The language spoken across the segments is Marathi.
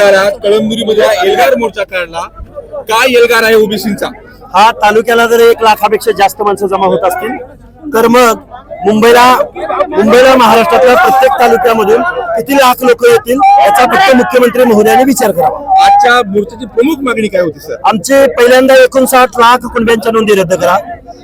कळमनुरीमध्ये एल्गार मोर्चा काढला. काय एल्गार आहे ओबीसीचा? हा तालुक्याला जर एक लाखापेक्षा जास्त माणसं जमा होत असतील तर मग मुंबईला मुंबईला महाराष्ट्रातल्या प्रत्येक तालुक्यामधून किती लाख लोक येतील याचा फक्त मुख्यमंत्री महोदयाने विचार करावा आजच्या मोर्चाची प्रमुख मागणी काय होती सर? आमचे पहिल्यांदा एकोणसाठ लाख कुटुंबियांच्या नोंदी रद्द करा.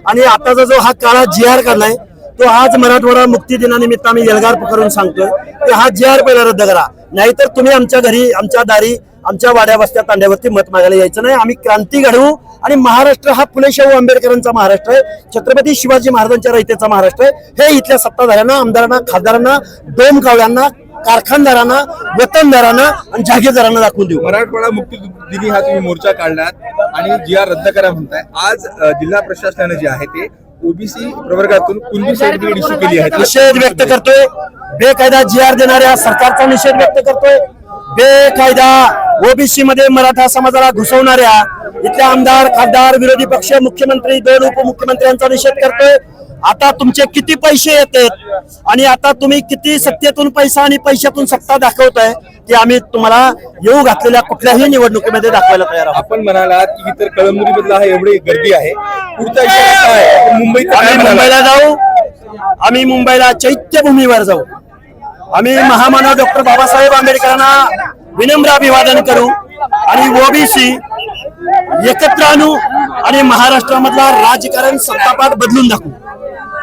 आणि आताचा जो हा काळा जी आर काढलाय तो आज मराठवाडा मुक्ती दिनानिमित्त आम्ही एल्गार करून सांगतोय की हा जी आर पहिला रद्द करा. नाहीतर तुम्ही आमच्या घरी आमच्या दारी आमच्या वाड्या वस्त्या तांड्यावरती मत मागायला यायचं नाही. आम्ही क्रांती घडवू आणि महाराष्ट्र हा फुले शाहू आंबेडकरांचा महाराष्ट्र आहे. छत्रपती शिवाजी महाराजांच्या रयतेचा महाराष्ट्र आहे. हे इथल्या सत्ताधाऱ्यांना आमदारांना खासदारांना डोम कावळ्यांना कारखानदारांना वतनदारांना आणि जागीरदारांना दाखवून देऊ. मराठवाडा मुक्ती दिनी हा तुम्ही मोर्चा काढलात आणि जी आर रद्द करा म्हणताय आज जिल्हा प्रशासनाने जे आहे ते ओबीसी प्रवर्गातून कुणबी सर्टिफिकेट इश्यू केली आहे. निषेध व्यक्त करतोय. बेकायदा जी आर देणाऱ्या सरकारचा निषेध व्यक्त करतोय. बेकायदा ओबीसी मध्ये मराठा समाजाला घुसवणाऱ्या इथल्या आमदार खासदार विरोधी पक्ष मुख्यमंत्री दोन उपमुख्यमंत्र्यांचा निषेध करतोय. आता तुमचे किती पैसे येतात आणि आता तुम्ही किती सत्तेतून पैसा आणि पैशातून सत्ता दाखवताय ते आम्ही तुम्हाला येऊ घातलेल्या कुठल्याही निवडणुकीमध्ये दाखवायला तयार आहोत. आपण म्हणालात की इतर कळमनुरी मधला हा एवढी गर्दी आहे. पुढचा इशारा काय आम्ही? मुंबईला जाऊ. आम्ही मुंबईला चैत्यभूमीवर जाऊ. आम्ही महामानव डॉक्टर बाबासाहेब आंबेडकरांना विनम्र अभिवादन करू आणि ओबीसी एकत्र आणू आणि महाराष्ट्रामधला राजकारण सत्तापाठ बदलून दाखवू